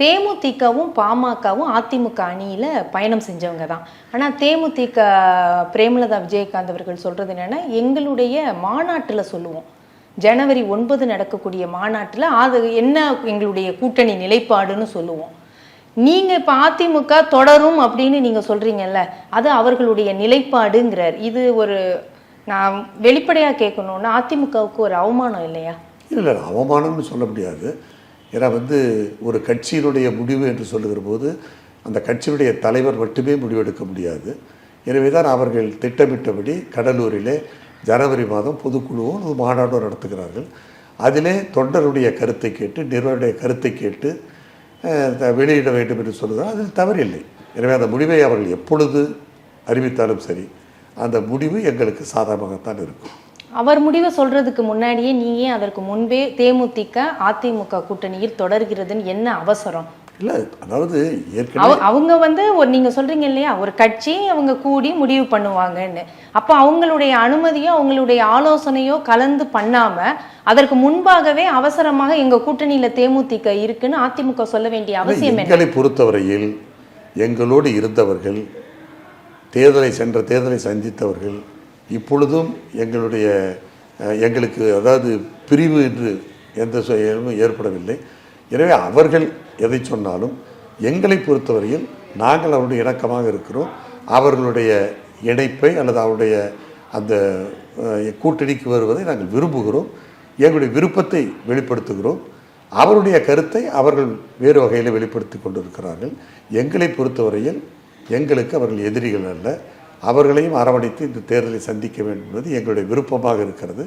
தேமுதிகவும் பாமகவும் அதிமுக அணியில பயணம் செஞ்சவங்க தான். ஆனா தேமுதிக பிரேமலதா விஜயகாந்த் அவர்கள் சொல்றது என்னென்னா எங்களுடைய மாநாட்டில் சொல்லுவோம். ஜனவரி ஒன்பது நடக்கக்கூடிய மாநாட்டில் அது என்ன எங்களுடைய கூட்டணி நிலைப்பாடுன்னு சொல்லுவோம். நீங்கள் இப்போ அதிமுக தொடரும் அப்படின்னு நீங்கள் சொல்றீங்கல்ல அது அவர்களுடைய நிலைப்பாடுங்கிறார். இது ஒரு நான் வெளிப்படையாக கேட்கணும்னா அதிமுகவுக்கு ஒரு அவமானம் இல்லையா? இல்லை அவமானம்னு சொல்ல முடியாது. ஏன்னா வந்து ஒரு கட்சியினுடைய முடிவு என்று சொல்லுகிற போது அந்த கட்சியினுடைய தலைவர் மட்டுமே முடிவெடுக்க முடியாது. எனவே தான் அவர்கள் திட்டமிட்டபடி கடலூரிலே ஜனவரி மாதம் பொதுக்குழுவும் ஒரு மாநாடும் நடத்துகிறார்கள். அதிலே தொண்டருடைய கருத்தை கேட்டு நிறுவனுடைய கருத்தை கேட்டு வெளியிட வேண்டும் என்று சொல்லுகிறார். அதில் தவறில்லை. எனவே அந்த முடிவை அவர்கள் எப்பொழுது அறிவித்தாலும் சரி அந்த முடிவு எங்களுக்கு சாதகமாகத்தான் இருக்கும். அவர் முடிவை சொல்றதுக்கு முன்னாடியே ஏன் அதற்கு முன்பே தேமுதிக அதிமுக கூட்டணியில் தொடர்கிறதுன்னு என்ன அவசரம்? இல்லை அதாவது ஏற்கனவே அவங்க வந்து ஒரு நீங்க சொல்றீங்க இல்லையா ஒரு கட்சி அவங்க கூடி முடிவு பண்ணுவாங்கன்னு. அப்போ அவங்களுடைய அனுமதியோ அவங்களுடைய ஆலோசனையோ கலந்து பண்ணாம அதற்கு முன்பாகவே அவசரமாக எங்க கூட்டணியில தேமுதிக இருக்குன்னு அதிமுக சொல்ல வேண்டிய அவசியம் எங்களை பொறுத்தவரையில் எங்களோடு இருந்தவர்கள் தேர்தலை சென்ற தேர்தலை சந்தித்தவர்கள் இப்பொழுதும் எங்களுடைய எங்களுக்கு அதாவது பிரிவு என்று எந்த ஏற்படவில்லை. எனவே அவர்கள் எதை சொன்னாலும் எங்களை பொறுத்தவரையில் நாங்கள் அவருடைய இணக்கமாக இருக்கிறோம். அவர்களுடைய இணைப்பை அல்லது அவருடைய அந்த கூட்டணிக்கு வருவதை நாங்கள் விரும்புகிறோம். எங்களுடைய விருப்பத்தை வெளிப்படுத்துகிறோம். அவருடைய கருத்தை அவர்கள் வேறு வகையில் வெளிப்படுத்தி கொண்டிருக்கிறார்கள். எங்களை பொறுத்தவரையில் எங்களுக்கு அவர்கள் எதிரிகள் அல்ல. அவர்களையும் அரவணைத்து இந்த தேர்தலை சந்திக்க வேண்டும் என்பது எங்களுடைய விருப்பமாக இருக்கிறது.